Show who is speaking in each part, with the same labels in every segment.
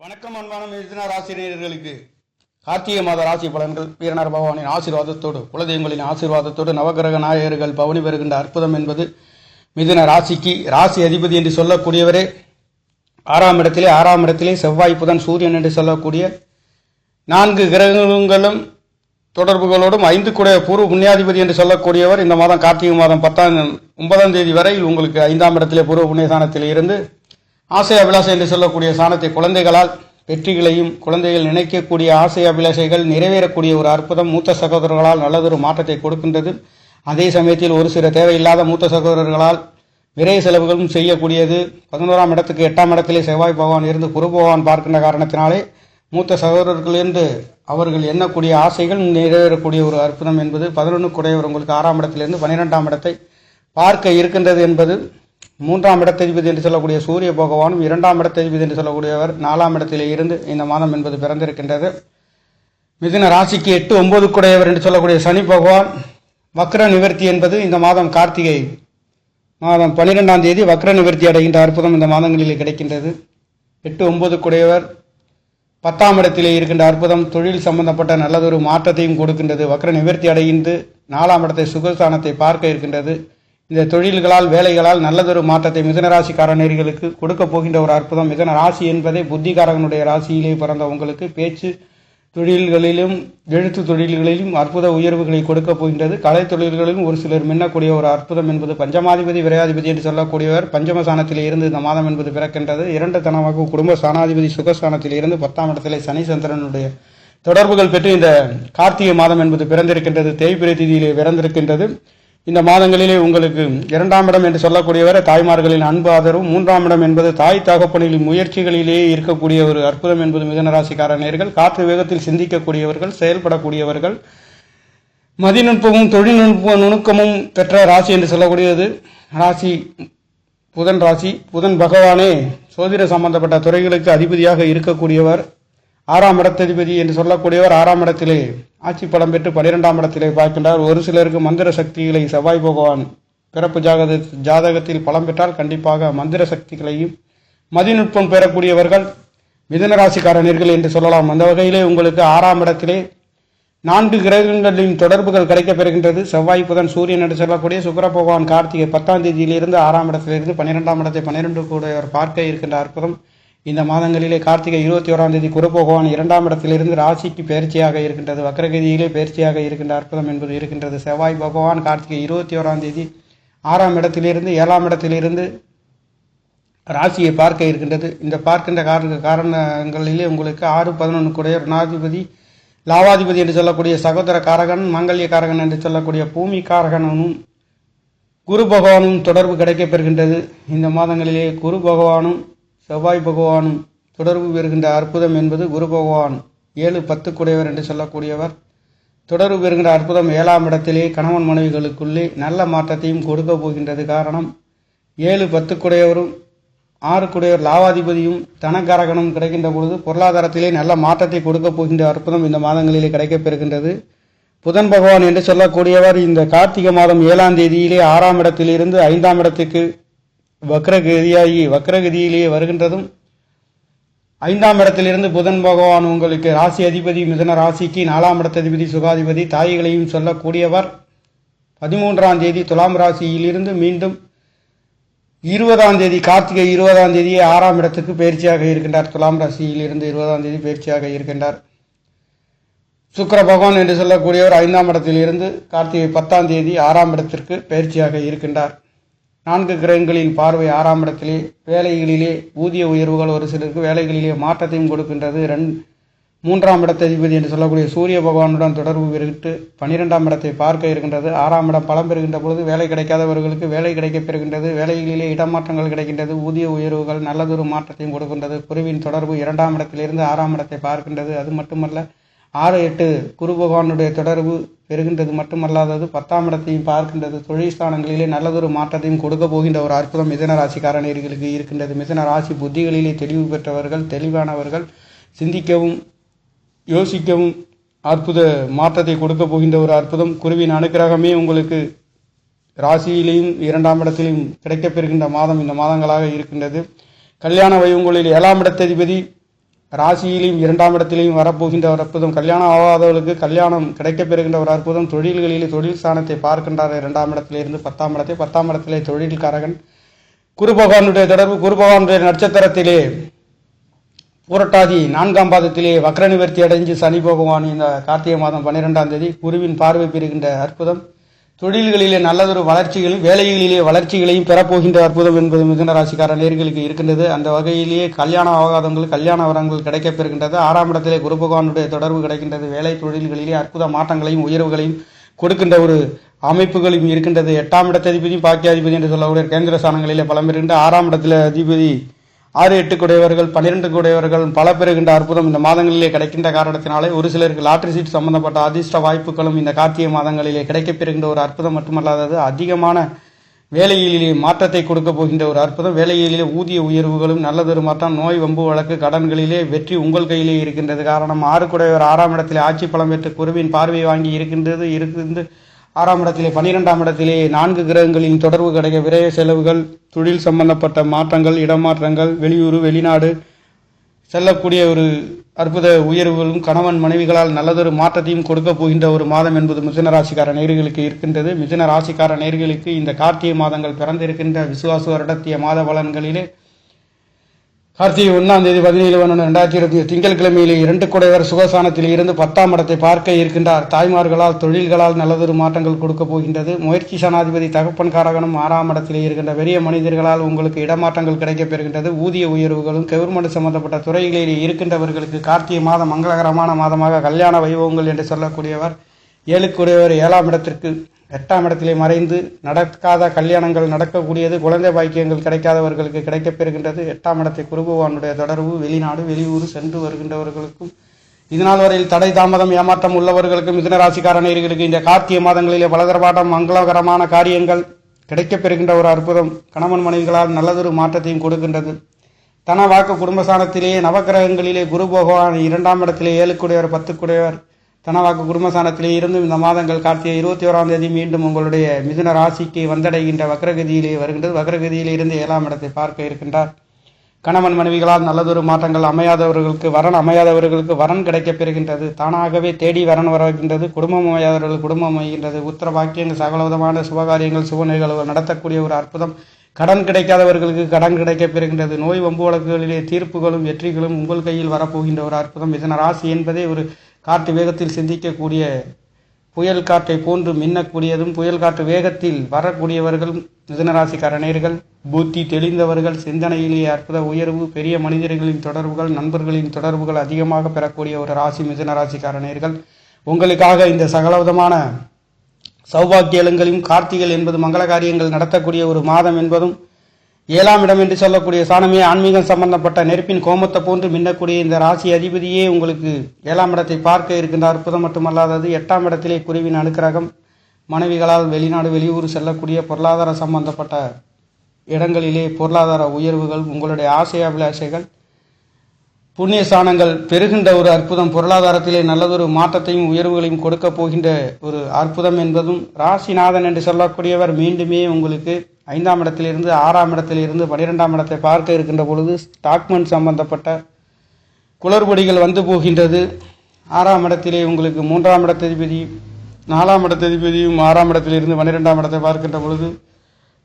Speaker 1: வணக்கம் அன்பான மிதுன ராசினியர்களுக்கு. கார்த்திகை மாத ராசி பலன்கள். வீரனார் பகவானின் ஆசீர்வாதத்தோடு குலதெய்வங்களின் ஆசீர்வாதத்தோடு நவகிரக நாயகர்கள் பவனி பெறுகின்ற அற்புதம் என்பது மிதுன ராசிக்கு ராசி அதிபதி என்று சொல்லக்கூடியவரே ஆறாம் இடத்திலே ஆறாம் இடத்திலே செவ்வாய் புதன் சூரியன் என்று சொல்லக்கூடிய நான்கு கிரகங்களும் தொடர்புகளோடும் ஐந்து கூட பூர்வ புண்ணியாதிபதி என்று சொல்லக்கூடியவர் இந்த மாதம் கார்த்திகை மாதம் பத்தாம் ஒன்பதாம் தேதி வரை உங்களுக்கு ஐந்தாம் இடத்திலே பூர்வ புண்ணியதானத்தில் இருந்து ஆசை அபிலாசை என்று சொல்லக்கூடிய சாணத்தை குழந்தைகளால் வெற்றிகளையும் குழந்தைகள் நினைக்கக்கூடிய ஆசை அபிலாஷைகள் நிறைவேறக்கூடிய ஒரு அற்புதம் மூத்த சகோதரர்களால் நல்லதொரு மாற்றத்தை கொடுக்கின்றது. அதே சமயத்தில் ஒரு சில தேவையில்லாத மூத்த சகோதரர்களால் விரை செலவுகளும் செய்யக்கூடியது. பதினோராம் இடத்துக்கு எட்டாம் இடத்திலே செவ்வாய் பகவான் இருந்து குரு பகவான் பார்க்கின்ற காரணத்தினாலே மூத்த சகோதரர்களிலிருந்து அவர்கள் எண்ணக்கூடிய ஆசைகள் நிறைவேறக்கூடிய ஒரு அற்புதம் என்பது பதினொன்றுக்குடையவர் உங்களுக்கு ஆறாம் இடத்திலிருந்து பன்னிரெண்டாம் இடத்தை பார்க்க இருக்கின்றது என்பது மூன்றாம் இடத்ததிபதி என்று சொல்லக்கூடிய சூரிய பகவானும் இரண்டாம் இடத்ததிபதி என்று சொல்லக்கூடியவர் நாலாம் இடத்திலே இருந்து இந்த மாதம் என்பது பிறந்திருக்கின்றது. மிதுன ராசிக்கு எட்டு ஒன்பது குடையவர் என்று சொல்லக்கூடிய சனி பகவான் வக்ர நிவர்த்தி என்பது இந்த மாதம் கார்த்திகை மாதம் பன்னிரெண்டாம் தேதி வக்ர நிவர்த்தி அடைகின்ற அற்புதம் இந்த மாதங்களிலே கிடைக்கின்றது. எட்டு ஒன்பது குடையவர் பத்தாம் இடத்திலே இருக்கின்ற அற்புதம் தொழில் சம்பந்தப்பட்ட நல்லதொரு மாற்றத்தையும் கொடுக்கின்றது. வக்ர நிவர்த்தி அடைந்து நாலாம் இடத்தை சுகஸ்தானத்தை பார்க்க இருக்கின்றது. இந்த தொழில்களால் வேலைகளால் நல்லதொரு மாற்றத்தை மிதனராசிக்காரநேர்களுக்கு கொடுக்க போகின்ற ஒரு அற்புதம். மிதன ராசி என்பதே புத்திகாரகனுடைய ராசியிலே பிறந்த உங்களுக்கு பேச்சு தொழில்களிலும் எழுத்து தொழில்களிலும் அற்புத உயர்வுகளை கொடுக்க போகின்றது. கலை தொழில்களிலும் ஒரு சிலர் மின்னக்கூடிய ஒரு அற்புதம் என்பது பஞ்சமாதிபதி விரையாதிபதி என்று சொல்லக்கூடியவர் பஞ்சமசானத்தில் இருந்து இந்த மாதம் என்பது பிறக்கின்றது. இரண்டு தனமாக குடும்ப சானாதிபதி சுகஸ்தானத்தில் இருந்து பத்தாம் இடத்திலே சனி சந்திரனுடைய தொடர்புகள் பெற்று இந்த கார்த்திகை மாதம் என்பது பிறந்திருக்கின்றது. தேய்பிரை திதியிலே பிறந்திருக்கின்றது. இந்த மாதங்களிலே உங்களுக்கு இரண்டாம் இடம் என்று சொல்லக்கூடியவர் தாய்மார்களின் அன்பு ஆதரவு மூன்றாம் இடம் என்பது தாய் தகப்பனின் முயற்சிகளிலேயே இருக்கக்கூடிய ஒரு அற்புதம் என்பது மிதனராசிக்காரநேர்கள் காற்று வேகத்தில் சிந்திக்கக்கூடியவர்கள் செயல்படக்கூடியவர்கள். மதிநுட்பமும் தொழில்நுட்ப நுணுக்கமும் பெற்ற ராசி என்று சொல்லக்கூடியது. ராசி புதன் ராசி புதன் பகவானே சோதிட சம்பந்தப்பட்ட துறைகளுக்கு அதிபதியாக இருக்கக்கூடியவர். ஆறாம் இடத்ததிபதி என்று சொல்லக்கூடியவர் ஆறாம் இடத்திலே ஆட்சி பலம் பெற்று பனிரெண்டாம் இடத்திலே பார்க்கின்றார். ஒரு சிலருக்கு மந்திர சக்திகளை செவ்வாய் பகவான் பிறப்பு ஜாதக ஜாதகத்தில் பலம் பெற்றால் கண்டிப்பாக மந்திர சக்திகளையும் மதிநுட்பம் பெறக்கூடியவர்கள் மிதனராசிக்காரர்கள் என்று சொல்லலாம். அந்த வகையிலே உங்களுக்கு ஆறாம் இடத்திலே நான்கு கிரகங்களின் தொடர்புகள் கிடைக்கப்பெறுகின்றது செவ்வாய் புதன் சூரியன் என்று சொல்லக்கூடிய சுக்கர பகவான் கார்த்திகை பத்தாம் தேதியிலிருந்து ஆறாம் இடத்திலிருந்து பன்னிரெண்டாம் இடத்தை பன்னிரெண்டு கூடையவர் பார்க்க இருக்கின்ற அற்புதம். இந்த மாதங்களிலே கார்த்திகை இருபத்தி ஓராம் தேதி குரு பகவான் இரண்டாம் இடத்திலிருந்து ராசிக்கு பயிற்சியாக இருக்கின்றது. வக்கரகதியிலே பயிற்சியாக இருக்கின்ற அற்புதம் என்பது இருக்கின்றது. செவ்வாய் பகவான் கார்த்திகை இருபத்தி ஓராம் தேதி ஆறாம் இடத்திலிருந்து ஏழாம் இடத்திலிருந்து ராசியை பார்க்க இருக்கின்றது. இந்த பார்க்கின்ற காரண காரணங்களிலே உங்களுக்கு ஆறு பதினொன்று கூடிய ருணாதிபதி லாவாதிபதி என்று சொல்லக்கூடிய சகோதர காரகன் மங்கல்ய காரகன் என்று சொல்லக்கூடிய பூமி காரகனும் குரு பகவானும் தொடர்பு கிடைக்கப்பெறுகின்றது இந்த மாதங்களிலே குரு பகவானும் செவ்வாய் பகவானும் தொடர்பு பெறுகின்ற அற்புதம் என்பது குரு பகவான் ஏழு பத்து குடையவர் என்று சொல்லக்கூடியவர். தொடர்பு பெறுகின்ற அற்புதம் ஏழாம் இடத்திலே கணவன் மனைவிகளுக்குள்ளே நல்ல மாற்றத்தையும் கொடுக்க போகின்றது காரணம். ஏழு பத்து குடையவரும் ஆறு குடையவர் லாவாதிபதியும் தனக்காரகனும் கிடைக்கின்ற பொழுது பொருளாதாரத்திலே நல்ல மாற்றத்தை கொடுக்க போகின்ற அற்புதம் இந்த மாதங்களிலே கிடைக்கப் பெறுகின்றது. புதன் பகவான் என்று சொல்லக்கூடியவர் இந்த கார்த்திகை மாதம் ஏழாம் தேதியிலே ஆறாம் இடத்திலிருந்து ஐந்தாம் இடத்துக்கு வக்ரகதியாகி வக்ரகதியிலேயே வருகின்றதும் ஐந்தாம் இடத்திலிருந்து புதன் பகவான் உங்களுக்கு ராசி அதிபதி மிதன ராசிக்கு நாலாம் இடத்ததிபதி சுகாதிபதி தாய்களையும் சொல்லக்கூடியவர். பதிமூன்றாம் தேதி துலாம் ராசியிலிருந்து மீண்டும் இருபதாம் தேதி கார்த்திகை இருபதாம் தேதி ஆறாம் இடத்துக்கு பயிற்சியாக இருக்கின்றார். துலாம் ராசியிலிருந்து இருபதாம் தேதி பயிற்சியாக இருக்கின்றார். சுக்கர பகவான் என்று சொல்லக்கூடியவர் ஐந்தாம் இடத்திலிருந்து கார்த்திகை பத்தாம் தேதி ஆறாம் இடத்திற்கு பயிற்சியாக இருக்கின்றார். நான்கு கிரகங்களின் பார்வை ஆறாம் இடத்திலே வேலைகளிலே ஊதிய உயர்வுகள் ஒரு சிலருக்கு வேலைகளிலே மாற்றத்தையும் கொடுக்கின்றது. ரெண் மூன்றாம் இடத்த அதிபதி என்று சொல்லக்கூடிய சூரிய பகவானுடன் தொடர்பு பெருகிட்டு பன்னிரெண்டாம் இடத்தை பார்க்க இருக்கின்றது. ஆறாம் இடம் பலம் பெறுகின்ற பொழுது வேலை கிடைக்காதவர்களுக்கு வேலை கிடைக்கப் பெறுகின்றது. வேலைகளிலே இடமாற்றங்கள் கிடைக்கின்றது. ஊதிய உயர்வுகள் நல்லதொரு மாற்றத்தையும் கொடுக்கின்றது. குருவின் தொடர்பு இரண்டாம் இடத்திலிருந்து ஆறாம் இடத்தை பார்க்கின்றது. அது மட்டுமல்ல ஆறு எட்டு குரு பகவானுடைய தொடர்பு பெறுகின்றது மட்டுமல்லாதது பத்தாம் இடத்தையும் பார்க்கின்றது. தொழில் ஸ்தானங்களிலே நல்லதொரு மாற்றத்தையும் கொடுக்க போகின்ற ஒரு அற்புதம் மிதன ராசிக்காரர்களுக்கு இருக்கின்றது. மிதன ராசி புத்திகளிலே தெளிவு பெற்றவர்கள் தெளிவானவர்கள் சிந்திக்கவும் யோசிக்கவும் அற்புத மாற்றத்தை கொடுக்க போகின்ற ஒரு அற்புதம். குருவின் அனுக்கிரகமே உங்களுக்கு ராசியிலையும் இரண்டாம் இடத்திலையும் கிடைக்கப் பெறுகின்ற மாதம் இந்த மாதங்களாக இருக்கின்றது. கல்யாண வையங்களில் ஏழாம் இடத்ததிபதி ராசியிலையும் இரண்டாம் இடத்திலையும் வரப்போகின்ற ஒரு அற்புதம். கல்யாணம் ஆகாதவர்களுக்கு கல்யாணம் கிடைக்கப் பெறுகின்ற ஒரு அற்புதம். தொழில்களிலே தொழில் ஸ்தானத்தை பார்க்கின்றார் இரண்டாம் இடத்திலிருந்து பத்தாம் இடத்தை. பத்தாம் இடத்திலே தொழில்காரகன். குரு பகவானுடைய தொடர்பு குரு பகவானுடைய நட்சத்திரத்திலே பூரட்டாதி நான்காம் பாதத்திலே வக்ர நிவர்த்தி அடைஞ்சு சனி பகவான் இந்த கார்த்திகை மாதம் பன்னிரெண்டாம் தேதி குருவின் பார்வை பெறுகின்ற அற்புதம். தொழில்களிலே நல்லதொரு வளர்ச்சிகளும் வேலைகளிலே வளர்ச்சிகளையும் பெறப்போகின்ற அற்புதம் என்பது மிதுன ராசிக்கார நேர்களுக்கு இருக்கின்றது. அந்த வகையிலேயே கல்யாண அவகாதங்கள் கல்யாண வரங்கள் கிடைக்கப் பெறுகின்றது. ஆறாம் இடத்திலே குரு பகவானுடைய தொடர்பு கிடைக்கின்றது. வேலை தொழில்களிலே அற்புத மாற்றங்களையும் உயர்வுகளையும் கொடுக்கின்ற ஒரு அமைப்புகளும் இருக்கின்றது. எட்டாம் இடத்த அதிபதி என்று சொல்லக்கூடிய கேந்திர ஸ்தானங்களிலே பலம் இருக்கின்ற ஆறாம் இடத்துல அதிபதி ஆறு எட்டு குடையவர்கள் பன்னிரெண்டு குடையவர்கள் பல பெறுகின்ற அற்புதம் இந்த மாதங்களிலே கிடைக்கின்ற காரணத்தினாலே ஒரு சிலருக்கு லாட்டரி சீட் சம்பந்தப்பட்ட அதிர்ஷ்ட வாய்ப்புகளும் இந்த கார்த்திகை மாதங்களிலே கிடைக்கப்பெறுகின்ற ஒரு அற்புதம் மட்டுமல்லாதது அதிகமான வேலையிலே மாற்றத்தை கொடுக்க போகின்ற ஒரு அற்புதம். வேலையிலே ஊதிய உயர்வுகளும் நல்லதொரு மாற்றம். நோய் வம்பு வழக்கு கடன்களிலே வெற்றி உங்கள் கையிலே இருக்கின்றது. காரணம் ஆறு குடையவர் ஆறாம் இடத்திலே ஆட்சி பலம் பெற்று குருவின் பார்வை வாங்கி இருக்கின்றது இருந்து ஆறாம் இடத்திலே பன்னிரெண்டாம் இடத்திலே நான்கு கிரகங்களின் தொடர்பு கிடைக்க விரய செலவுகள் தொழில் சம்பந்தப்பட்ட மாற்றங்கள் இடமாற்றங்கள் வெளியூர் வெளிநாடு செல்லக்கூடிய ஒரு அற்புத உயர்வுகளும் கணவன் மனைவிகளால் நல்லதொரு மாற்றத்தையும் கொடுக்க போகின்ற ஒரு மாதம் என்பது மிதுன ராசிக்கார நேர்களுக்கு இருக்கின்றது. மிதுன ராசிக்கார நேர்களுக்கு இந்த கார்த்திகை மாதங்கள் பிறந்திருக்கின்ற விசுவாசு வருடத்திய மாத பலன்களிலே கார்த்திகை ஒன்றாம் தேதி பதினேழு ஒன்று ரெண்டாயிரத்தி இருபத்தி திங்கட்கிழமையிலே இரண்டு குடைவர் சுகசானத்தில் இருந்து பத்தாம் இடத்தை பார்க்க இருக்கின்றார். தாய்மார்களால் தொழில்களால் நல்லதொரு மாற்றங்கள் கொடுக்க போகின்றது. முயற்சி சனாதிபதி தகப்பன் காரகனும் ஆறாம் இடத்திலே இருக்கின்ற பெரிய மனிதர்களால் உங்களுக்கு இடமாற்றங்கள் கிடைக்கப் பெறுகின்றது. ஊதிய உயர்வுகளும் கவர்மெண்ட் சம்பந்தப்பட்ட துறைகளிலே இருக்கின்றவர்களுக்கு கார்த்திகை மாதம் மங்களகரமான மாதமாக கல்யாண வைபவங்கள் என்று சொல்லக்கூடியவர். ஏழுக்குடையவர் ஏழாம் இடத்திற்கு எட்டாம் இடத்திலே மறைந்து நடக்காத கல்யாணங்கள் நடக்கக்கூடியது குழந்தை பாக்கியங்கள் கிடைக்காதவர்களுக்கு கிடைக்கப்பெறுகின்றது எட்டாம் இடத்தை குருபவானுடைய தொடர்பு வெளிநாடு வெளியூர் சென்று வருகின்றவர்களுக்கும் இதனால் வரையில் தடை தாமதம் ஏமாற்றம் உள்ளவர்களுக்கும் மிதுன ராசிக்கார இந்த கார்த்திகை மாதங்களிலே பலதரபாட்டம் மங்களகரமான காரியங்கள் கிடைக்கப்பெறுகின்ற ஒரு அற்புதம். கணவன் மனைவிகளால் நல்லதொரு மாற்றத்தையும் கொடுக்கின்றது. தன வாக்கு குடும்பஸ்தானத்திலேயே நவக்கிரகங்களிலே குரு பகவான் இரண்டாம் இடத்திலே ஏழுக்குடையவர் பத்துக்குடையவர். தனவாக்கு குடும்பஸ்தானத்திலே இருந்தும் இந்த மாதங்கள் கார்த்திகை இருபத்தி ஓராம் தேதி மீண்டும் உங்களுடைய மிதுன ராசிக்கு வந்தடைகின்ற வக்ரகதியிலே வருகின்றது. வக்ரகதியிலே இருந்து ஏழாம் இடத்தை பார்க்க இருக்கின்றார். கணவன் மனைவிகளால் நல்லதொரு மாற்றங்கள் அமையாதவர்களுக்கு வரன் அமையாதவர்களுக்கு வரன் கிடைக்கப் பெறுகின்றது. தானாகவே தேடி வரன் வருகின்றது. குடும்பம் அமையாதவர்கள் குடும்பம் அமைகின்றது. உத்தர வாக்கியங்கள் சகலவிதமான சுபகாரியங்கள் சுப நிகழ்வுகள் நடத்தக்கூடிய ஒரு அற்புதம். கடன் கிடைக்காதவர்களுக்கு கடன் கிடைக்கப் பெறுகின்றது. நோய் வம்பு வழக்குகளிலே தீர்ப்புகளும் வெற்றிகளும் உங்கள் கையில் வரப்போகின்ற ஒரு அற்புதம். இதன ராசி என்பதே ஒரு காற்று வேகத்தில் சிந்திக்கக்கூடிய புயல் காற்றை போன்று மின்னக்கூடியதும் புயல் காற்று வேகத்தில் வரக்கூடியவர்களும் மிதனராசிக்கார நேர்கள் புத்தி தெளிந்தவர்கள் சிந்தனையிலேயே அற்புத உயர்வு பெரிய மனிதர்களின் தொடர்புகள் நண்பர்களின் தொடர்புகள் அதிகமாக பெறக்கூடிய ஒரு ராசி மிதுன நேர்கள். உங்களுக்காக இந்த சகலவிதமான சௌபாக்கியலங்களையும் கார்த்திகள் என்பது மங்கள காரியங்கள் நடத்தக்கூடிய ஒரு மாதம் என்பதும் ஏழாம் இடம் என்று சொல்லக்கூடிய சாணமே ஆன்மீகம் சம்பந்தப்பட்ட நெருப்பின் கோமத்தை போன்று மின்னக்கூடிய இந்த ராசி அதிபதியே உங்களுக்கு ஏழாம் இடத்தை பார்க்க இருக்கின்ற அற்புதம் மட்டுமல்லாதது எட்டாம் இடத்திலே குருவின் அனுக்கிரகம் மனைவிகளால் வெளிநாடு வெளியூர் செல்லக்கூடிய பொருளாதார சம்பந்தப்பட்ட இடங்களிலே பொருளாதார உயர்வுகள் உங்களுடைய ஆசை அபிலாஷைகள் புண்ணிய ஸ்தானங்கள் பெருகின்ற ஒரு அற்புதம் பொருளாதாரத்திலே நல்லதொரு மாற்றத்தையும் உயர்வுகளையும் கொடுக்க போகின்ற ஒரு அற்புதம் என்பதும் ராசிநாதன் என்று சொல்லக்கூடியவர் மீண்டுமே உங்களுக்கு ஐந்தாம் இடத்திலிருந்து ஆறாம் இடத்திலிருந்து பனிரெண்டாம் இடத்தை பார்க்க இருக்கின்ற பொழுது ஸ்டாக்மெண்ட் சம்பந்தப்பட்ட குளறுபடிகள் வந்து போகின்றது. ஆறாம் இடத்திலே உங்களுக்கு மூன்றாம் இடத்ததிபதி நாலாம் இடத்ததிபதியும் ஆறாம் இடத்திலிருந்து பன்னிரெண்டாம் இடத்தை பார்க்கின்ற பொழுது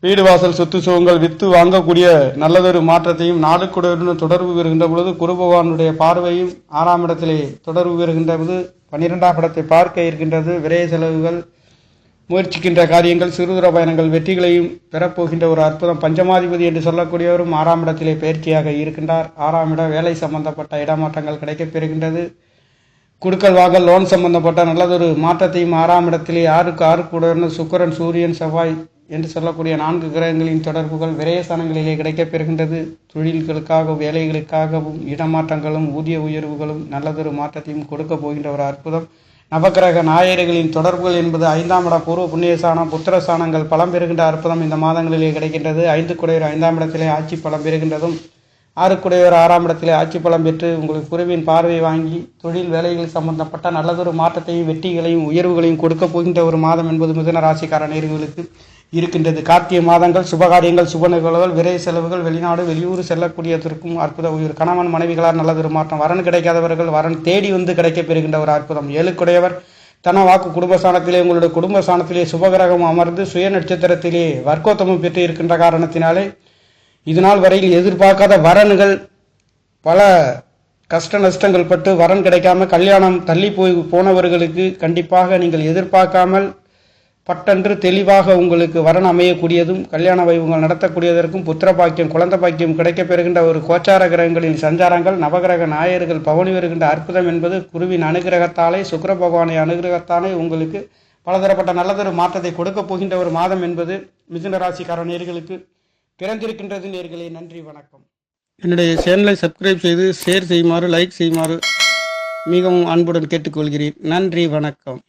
Speaker 1: வீடு வாசல் சொத்து சுகங்கள் வித்து வாங்கக்கூடிய நல்லதொரு மாற்றத்தையும் நாளுக்குடன் தொடர்பு பெறுகின்ற பொழுது குரு பகவானுடைய பார்வையும் ஆறாம் இடத்திலே தொடர்பு பெறுகின்ற பொழுது பன்னிரெண்டாம் இடத்தை பார்க்க இருக்கின்றது. விரைய செலவுகள் முயற்சிக்கின்ற காரியங்கள் சிறுதூர பயணங்கள் வெற்றிகளையும் பெறப்போகின்ற ஒரு அற்புதம். பஞ்சமாதிபதி என்று சொல்லக்கூடியவரும் ஆறாம் இடத்திலே பயிற்சியாக இருக்கின்றார். ஆறாம் இடம் வேலை சம்பந்தப்பட்ட இடமாற்றங்கள் கிடைக்கப் பெறுகின்றது. குடுக்கல் வாங்கல் லோன் சம்பந்தப்பட்ட நல்லதொரு மாற்றத்தையும் ஆறாம் இடத்திலே ஆறுக்கு ஆறு கூட சுக்கரன் சூரியன் செவ்வாய் என்று சொல்லக்கூடிய நான்கு கிரகங்களின் தொடர்புகள் விரயஸ்தானங்களிலே கிடைக்கப் பெறுகின்றது. தொழில்களுக்காகவும் வேலைகளுக்காகவும் இடமாற்றங்களும் ஊதிய உயர்வுகளும் நல்லதொரு மாற்றத்தையும் கொடுக்க போகின்ற ஒரு அற்புதம். நவக்கிரக நாயகர்களின் தொடர்புகள் என்பது ஐந்தாம் இடம் பூர்வ புண்ணியஸ்தானம் புத்திரஸ்தானங்கள் பலம் பெறுகின்ற அற்புதம் இந்த மாதங்களிலே கிடைக்கின்றது. ஐந்து குடையர் ஐந்தாம் இடத்திலே ஆட்சி பலம் பெறுகின்றதும் ஆறுக்குடையவர் ஆறாம் இடத்திலே ஆட்சி பலம் பெற்று உங்களுக்கு குருவின் பார்வை வாங்கி தொழில் வேலைகள் சம்பந்தப்பட்ட நல்லதொரு மாற்றத்தையும் வெற்றிகளையும் உயர்வுகளையும் கொடுக்க போகின்ற ஒரு மாதம் என்பது மிதன ராசிக்கார நேர்களுக்கு இருக்கின்றது. கார்த்திகை மாதங்கள் சுபகாரியங்கள் சுப நிகழ்வுகள் விரை செலவுகள் வெளிநாடு வெளியூர் செல்லக்கூடியதற்கும் அற்புத உயிர். கணவன் மனைவிகளால் நல்லதொரு மாற்றம். வரன் கிடைக்காதவர்கள் வரன் தேடி வந்து கிடைக்கப் பெறுகின்ற ஒரு அற்புதம். ஏழுக்குடையவர் தன வாக்கு குடும்பஸ்தானத்திலே உங்களுடைய குடும்பஸ்தானத்திலே சுபகிரகம் அமர்ந்து சுய நட்சத்திரத்திலே வர்க்கோத்தமம் பெற்று இருக்கின்ற காரணத்தினாலே இதுநாள் வரையில் எதிர்பார்க்காத வரன்கள் பல கஷ்ட நஷ்டங்கள் பட்டு வரன் கிடைக்காம கல்யாணம் தள்ளி போய் போனவர்களுக்கு கண்டிப்பாக நீங்கள் எதிர்பார்க்காமல் பட்டன்று தெளிவாக உங்களுக்கு வரன் அமையக்கூடியதும் கல்யாண வைபவங்கள் நடத்தக்கூடியதற்கும் புத்திர பாக்கியம் குழந்தை பாக்கியம் கிடைக்கப் பெறுகின்ற ஒரு கோச்சார கிரகங்களின் சஞ்சாரங்கள் நவகிரக நாயர்கள் பவனி வருகின்ற அற்புதம் என்பது குருவின் அனுகிரகத்தாலே சுக்கர பகவானை அனுகிரகத்தாலே உங்களுக்கு பலதரப்பட்ட நல்லதொரு மாற்றத்தை கொடுக்கப் போகின்ற ஒரு மாதம் என்பது மிதுன ராசிக்கார நேர்களுக்கு பிறந்திருக்கின்றது நேர்களே நன்றி வணக்கம். என்னுடைய சேனலை சப்ஸ்கிரைப் செய்து ஷேர் செய்யுமாறு லைக் செய்யுமாறு மிகவும் அன்புடன் கேட்டுக்கொள்கிறேன். நன்றி வணக்கம்.